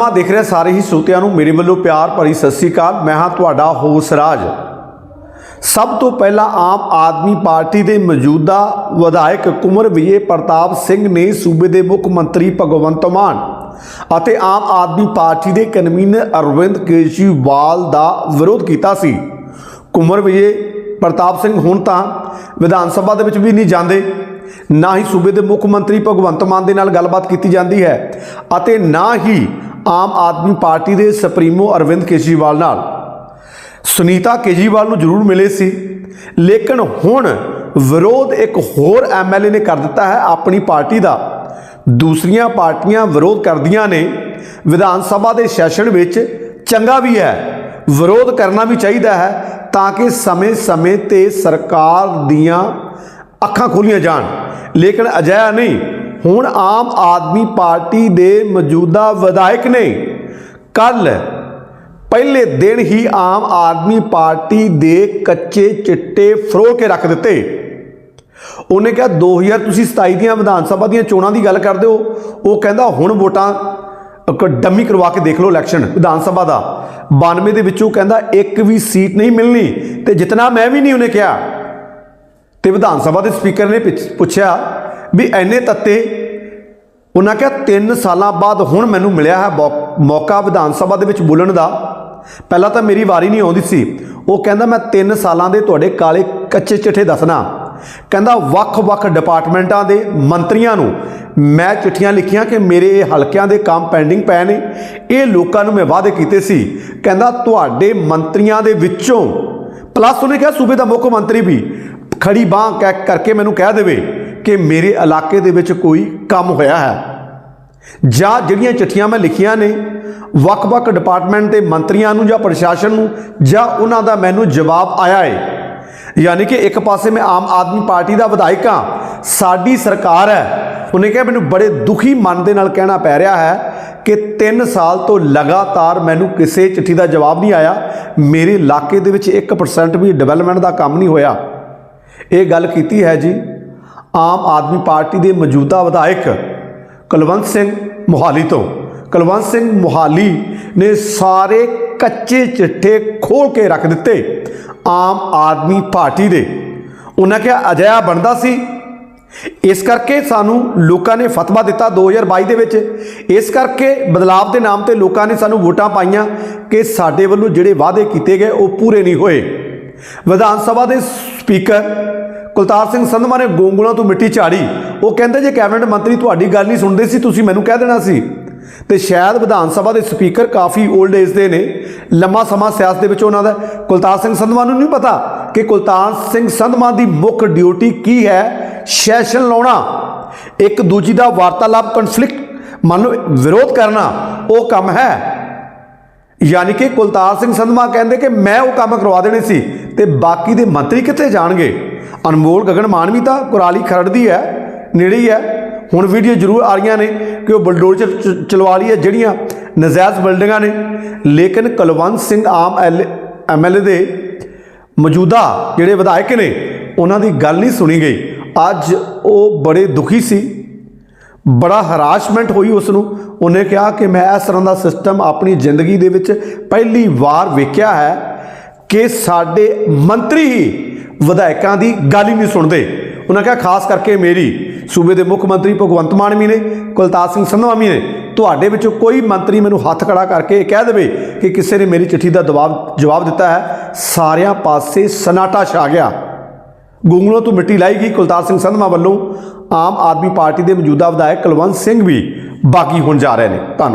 ਸੰਗਰਾਮਾ ਦੇਖ ਰਹੇ, ਸਾਰੇ ਹੀ ਸਰੋਤਿਆਂ ਨੂੰ ਮੇਰੇ ਵੱਲੋਂ ਪਿਆਰ ਭਰੀ ਸਤਿ ਸ੍ਰੀ ਅਕਾਲ। ਮੈਂ ਹਾਂ ਤੁਹਾਡਾ ਹੋਸ ਰਾਜ। ਸਭ ਤੋਂ ਪਹਿਲਾਂ ਆਮ ਆਦਮੀ ਪਾਰਟੀ ਦੇ ਮੌਜੂਦਾ ਵਿਧਾਇਕ ਕੁਮਰ ਵਿਜੇ ਪ੍ਰਤਾਪ ਸਿੰਘ ਨੇ ਸੂਬੇ ਦੇ ਮੁੱਖ ਮੰਤਰੀ ਭਗਵੰਤ ਮਾਨ ਅਤੇ ਆਮ ਆਦਮੀ ਪਾਰਟੀ ਦੇ ਕਨਵੀਨਰ ਅਰਵਿੰਦ ਕੇਜਰੀਵਾਲ ਦਾ ਵਿਰੋਧ ਕੀਤਾ ਸੀ। ਕੁਮਰ ਵਿਜੇ ਪ੍ਰਤਾਪ ਸਿੰਘ ਹੁਣ ਤਾਂ ਵਿਧਾਨ ਸਭਾ ਦੇ ਵਿੱਚ ਵੀ ਨਹੀਂ ਜਾਂਦੇ। ਨਾ ਹੀ ਸੂਬੇ ਦੇ ਮੁੱਖ ਮੰਤਰੀ ਭਗਵੰਤ ਮਾਨ ਦੇ ਨਾਲ ਗੱਲਬਾਤ ਕੀਤੀ ਜਾਂਦੀ ਹੈ ਅਤੇ ਨਾ ਹੀ ਆਮ ਆਦਮੀ ਪਾਰਟੀ ਦੇ ਸੁਪਰੀਮੋ ਅਰਵਿੰਦ ਕੇਜਰੀਵਾਲ ਨਾਲ। ਸੁਨੀਤਾ ਕੇਜਰੀਵਾਲ ਨੂੰ ਜ਼ਰੂਰ ਮਿਲੇ ਸੀ, ਲੇਕਿਨ ਹੁਣ ਵਿਰੋਧ ਇੱਕ ਹੋਰ ਐਮਐਲਏ ਨੇ ਕਰ ਦਿੱਤਾ ਹੈ, ਆਪਣੀ ਪਾਰਟੀ ਦਾ। ਦੂਸਰੀਆਂ ਪਾਰਟੀਆਂ ਵਿਰੋਧ ਕਰਦੀਆਂ ਨੇ, ਵਿਧਾਨ ਸਭਾ ਦੇ ਸੈਸ਼ਨ ਵਿੱਚ ਚੰਗਾ ਵੀ ਹੈ, ਵਿਰੋਧ ਕਰਨਾ ਵੀ ਚਾਹੀਦਾ ਹੈ, ਤਾਂ ਕਿ ਸਮੇਂ-ਸਮੇਂ ਤੇ ਸਰਕਾਰ ਦੀਆਂ ਅੱਖਾਂ ਖੋਲੀਆਂ ਜਾਣ। ਲੇਕਿਨ ਅਜਿਹਾ ਨਹੀਂ ਹੁਣ ਆਮ ਆਦਮੀ ਪਾਰਟੀ ਦੇ ਮੌਜੂਦਾ ਵਿਧਾਇਕ ਨੇ ਕੱਲ ਪਹਿਲੇ ਦਿਨ ਹੀ ਆਮ ਆਦਮੀ ਪਾਰਟੀ ਦੇ ਕੱਚੇ ਚਿੱਟੇ ਫਰੋ ਕੇ ਰੱਖ ਦਿੱਤੇ। ਉਹਨੇ ਕਿਹਾ 2000 ਤੁਸੀਂ 27 ਦੀਆਂ ਵਿਧਾਨ ਸਭਾ ਦੀਆਂ ਚੋਣਾਂ ਦੀ ਗੱਲ ਕਰਦੇ ਹੋ। ਉਹ ਕਹਿੰਦਾ, ਹੁਣ ਵੋਟਾਂ ਇੱਕ ਡੰਮੀ ਕਰਵਾ ਕੇ ਦੇਖ ਲਓ ਇਲੈਕਸ਼ਨ ਵਿਧਾਨ ਸਭਾ ਦਾ। 92 ਦੇ ਵਿੱਚੋਂ ਕਹਿੰਦਾ, ਇੱਕ ਵੀ ਸੀਟ ਨਹੀਂ ਮਿਲਣੀ ਤੇ ਜਿਤਨਾ ਮੈਂ ਵੀ ਨਹੀਂ ਉਹਨੇ ਕਿਹਾ। ਤੇ ਵਿਧਾਨ ਸਭਾ ਦੇ ਸਪੀਕਰ ਨੇ ਪਿੱਛ- ਪੁੱਛਿਆ ਵੀ ਐਨੇ ਤੱਤੇ, ਉਹਨਾਂ ਕਿਹਾ 3 ਸਾਲਾਂ ਬਾਅਦ ਹੁਣ ਮੈਨੂੰ ਮਿਲਿਆ ਹੈ ਮੌ- ਮੌਕਾ ਵਿਧਾਨ ਸਭਾ ਦੇ ਵਿੱਚ ਬੋਲਣ ਦਾ। ਪਹਿਲਾਂ ਤਾਂ ਮੇਰੀ ਵਾਰੀ ਨਹੀਂ ਆਉਂਦੀ ਸੀ। ਉਹ ਕਹਿੰਦਾ, ਮੈਂ 3 ਸਾਲਾਂ ਦੇ ਤੁਹਾਡੇ ਕਾਲੇ ਕੱਚੇ ਚਿੱਠੇ ਦੱਸਣਾ। ਕਹਿੰਦਾ, ਵੱਖ-ਵੱਖ ਡਿਪਾਰਟਮੈਂਟਾਂ ਦੇ ਮੰਤਰੀਆਂ ਨੂੰ ਮੈਂ ਚਿੱਠੀਆਂ ਲਿਖੀਆਂ ਕਿ ਮੇਰੇ ਇਹ ਹਲਕਿਆਂ ਦੇ ਕੰਮ ਪੈਂਡਿੰਗ ਪਏ ਨੇ। ਇਹ ਲੋਕਾਂ ਨੂੰ ਮੈਂ ਵਾਅਦੇ ਕੀਤੇ ਸੀ। ਕਹਿੰਦਾ, ਤੁਹਾਡੇ ਮੰਤਰੀਆਂ ਦੇ ਵਿੱਚੋਂ ਪਲੱਸ ਉਹਨੇ ਕਿਹਾ, ਸੂਬੇ ਦਾ ਮੁੱਖ ਮੰਤਰੀ ਵੀ ਖੜੀ ਬਾਹ ਕਹਿ, ਕਰਕੇ ਮੈਨੂੰ ਕਹਿ ਦੇਵੇ। ਕਿ ਮੇਰੇ ਇਲਾਕੇ ਦੇ ਵਿੱਚ ਕੋਈ ਕੰਮ ਹੋਇਆ ਹੈ। ਜਾਂ ਜਿਹੜੀਆਂ ਚਿੱਠੀਆਂ ਮੈਂ ਲਿਖੀਆਂ ਨੇ, ਵੱਖ-ਵੱਖ ਡਿਪਾਰਟਮੈਂਟ ਦੇ ਮੰਤਰੀਆਂ ਨੂੰ ਜਾਂ ਪ੍ਰਸ਼ਾਸਨ ਨੂੰ, ਜਾਂ ਉਹਨਾਂ ਦਾ ਮੈਨੂੰ ਜਵਾਬ ਆਇਆ ਹੈ। ਯਾਨੀ ਕਿ ਇੱਕ ਪਾਸੇ ਮੈਂ ਆਮ ਆਦਮੀ ਪਾਰਟੀ ਦਾ ਵਿਧਾਇਕ ਹਾਂ, ਸਾਡੀ ਸਰਕਾਰ ਹੈ, ਉਹਨੇ ਕਿਹਾ ਮੈਨੂੰ ਬੜੇ ਦੁਖੀ ਮਨ ਦੇ ਨਾਲ ਕਹਿਣਾ ਪੈ ਰਿਹਾ ਹੈ ਕਿ 3 ਸਾਲ ਤੋਂ ਲਗਾਤਾਰ ਮੈਨੂੰ ਕਿਸੇ ਚਿੱਠੀ ਦਾ ਜਵਾਬ ਨਹੀਂ ਆਇਆ। ਮੇਰੇ ਇਲਾਕੇ ਦੇ ਵਿੱਚ 1% ਵੀ ਡਿਵੈਲਪਮੈਂਟ ਦਾ ਕੰਮ ਨਹੀਂ ਹੋਇਆ। ਇਹ ਗੱਲ ਕੀਤੀ ਹੈ ਜੀ ਆਮ ਆਦਮੀ ਪਾਰਟੀ ਦੇ ਮੌਜੂਦਾ ਵਿਧਾਇਕ ਕੁਲਵੰਤ ਸਿੰਘ ਮੋਹਾਲੀ ਤੋਂ। ਕੁਲਵੰਤ ਸਿੰਘ ਮੋਹਾਲੀ ਨੇ ਸਾਰੇ ਕੱਚੇ ਚਿੱਠੇ ਖੋਲ ਕੇ ਰੱਖ ਦਿੱਤੇ ਆਮ ਆਦਮੀ ਪਾਰਟੀ ਦੇ। ਉਹਨਾਂ ਕਿਹਾ, ਅਜਿਹਾ ਬਣਦਾ ਸੀ। ਇਸ ਕਰਕੇ ਸਾਨੂੰ ਲੋਕਾਂ ਨੇ ਫਤਵਾ ਦਿੱਤਾ 2022 ਦੇ ਵਿੱਚ। ਇਸ ਕਰਕੇ ਬਦਲਾਵ ਦੇ ਨਾਮ ਤੇ ਲੋਕਾਂ ਨੇ ਸਾਨੂੰ ਵੋਟਾਂ ਪਾਈਆਂ ਕਿ ਸਾਡੇ ਵੱਲੋਂ ਜਿਹੜੇ ਵਾਅਦੇ ਕੀਤੇ ਗਏ ਉਹ ਪੂਰੇ ਨਹੀਂ ਹੋਏ। ਵਿਧਾਨ ਸਭਾ ਦੇ ਸਪੀਕਰ ਕੁਲਤਾਰ ਸਿੰਘ ਸੰਧਮਾ ਨੇ ਗੋਂਗਲਾਂ ਤੋਂ ਮਿੱਟੀ ਝਾੜੀ। ਉਹ ਕਹਿੰਦੇ, ਜੇ ਕੈਬਨਿਟ ਮੰਤਰੀ ਤੁਹਾਡੀ ਗੱਲ ਨਹੀਂ ਸੁਣਦੇ ਸੀ, ਤੁਸੀਂ ਮੈਨੂੰ ਕਹਿ ਦੇਣਾ ਸੀ। ਤੇ ਸ਼ਾਇਦ ਵਿਧਾਨ ਸਭਾ ਦੇ ਸਪੀਕਰ ਕਾਫੀ 올ਡ ਏਜ ਦੇ ਨੇ, ਲੰਮਾ ਸਮਾਂ ਸਿਆਸਤ ਦੇ ਵਿੱਚ ਉਹਨਾਂ ਦਾ। ਕੁਲਤਾਰ ਸਿੰਘ ਸੰਧਮਾ ਨੂੰ ਨਹੀਂ ਪਤਾ ਕਿ ਕੁਲਤਾਰ ਸਿੰਘ ਸੰਧਮਾ ਦੀ ਮੁੱਖ ਡਿਊਟੀ ਕੀ ਹੈ? ਸੈਸ਼ਨ ਲਾਉਣਾ, ਇੱਕ ਦੂਜੀ ਦਾ ਵਾਰਤਾਲਾਪ ਕਨਫਲਿਕਟ ਮੰਨ ਲਓ, ਵਿਰੋਧ ਕਰਨਾ, ਉਹ ਕੰਮ ਹੈ। ਯਾਨੀ ਕਿ ਕੁਲਤਾਰ ਸਿੰਘ ਸੰਧਮਾ ਕਹਿੰਦੇ ਕਿ ਮੈਂ ਉਹ ਕੰਮ ਕਰਵਾ ਦੇਣੇ ਸੀ ਤੇ ਬਾਕੀ ਦੇ ਮੰਤਰੀ ਕਿੱਥੇ ਜਾਣਗੇ? ਅਨਮੋਲ ਗਗਨ ਮਾਨਵੀ ਤਾਂ ਕੁਰਾਲੀ ਖਰੜ ਦੀ ਹੈ, ਨੇੜੇ ਹੀ ਹੈ। ਹੁਣ ਵੀਡੀਓ ਜ਼ਰੂਰ ਆ ਰਹੀਆਂ ਨੇ ਕਿ ਉਹ ਬਲਡੋਜ਼ਰ ਚ- ਚਲਵਾ ਲਈ ਹੈ ਜਿਹੜੀਆਂ ਨਜਾਇਜ਼ ਬਿਲਡਿੰਗਾਂ ਨੇ। ਲੇਕਿਨ ਕੁਲਵੰਤ ਸਿੰਘ ਆਮ ਐਮਐਲਏ ਦੇ ਮੌਜੂਦਾ ਜਿਹੜੇ ਵਿਧਾਇਕ ਨੇ, ਉਹਨਾਂ ਦੀ ਗੱਲ ਨਹੀਂ ਸੁਣੀ ਗਈ। ਅੱਜ ਉਹ ਬੜੇ ਦੁਖੀ ਸੀ। ਬੜਾ ਹਰਾਸਮੈਂਟ ਹੋਈ ਉਸ ਨੂੰ ਉਹਨੇ ਕਿਹਾ ਕਿ ਮੈਂ ਇਸ ਤਰ੍ਹਾਂ ਦਾ ਸਿਸਟਮ ਆਪਣੀ ਜ਼ਿੰਦਗੀ ਦੇ ਵਿੱਚ ਪਹਿਲੀ ਵਾਰ ਵੇਖਿਆ ਹੈ ਕਿ ਸਾਡੇ ਮੰਤਰੀ ਹੀ ਵਿਧਾਇਕਾਂ ਦੀ ਗੱਲ ਹੀ ਨਹੀਂ ਸੁਣਦੇ। ਉਹਨਾਂ ਕਿਹਾ, ਖਾਸ ਕਰਕੇ ਮੇਰੀ ਸੂਬੇ ਦੇ ਮੁੱਖ ਮੰਤਰੀ ਭਗਵੰਤ ਮਾਨ ਵੀ ਨੇ, ਕੁਲਤਾਰ ਸਿੰਘ ਸੰਧਵਾ ਵੀ ਨੇ, ਤੁਹਾਡੇ ਵਿੱਚੋਂ ਕੋਈ ਮੰਤਰੀ ਮੈਨੂੰ ਹੱਥ ਖੜਾ ਕਰਕੇ ਇਹ ਕਹਿ ਦੇਵੇ ਕਿ ਕਿਸੇ ਨੇ ਮੇਰੀ ਚਿੱਠੀ ਦਾ ਜਵਾਬ ਜਵਾਬ ਦਿੱਤਾ ਹੈ, ਸਾਰਿਆਂ ਪਾਸੇ ਸਨਾਟਾ ਛਾ ਗਿਆ। ਗੁੰਗਲੋਂ ਤੋਂ ਮਿੱਟੀ ਲਾਈ ਗਈ ਕੁਲਤਾਰ ਸਿੰਘ ਸੰਧਵਾ ਵੱਲੋਂ, ਆਮ ਆਦਮੀ ਪਾਰਟੀ ਦੇ ਮੌਜੂਦਾ ਵਿਧਾਇਕ ਕੁਲਵੰਤ ਸਿੰਘ ਵੀ ਬਾਕੀ ਹੋਣ ਜਾ ਰਹੇ ਨੇ। ਧੰਨਵਾਦ।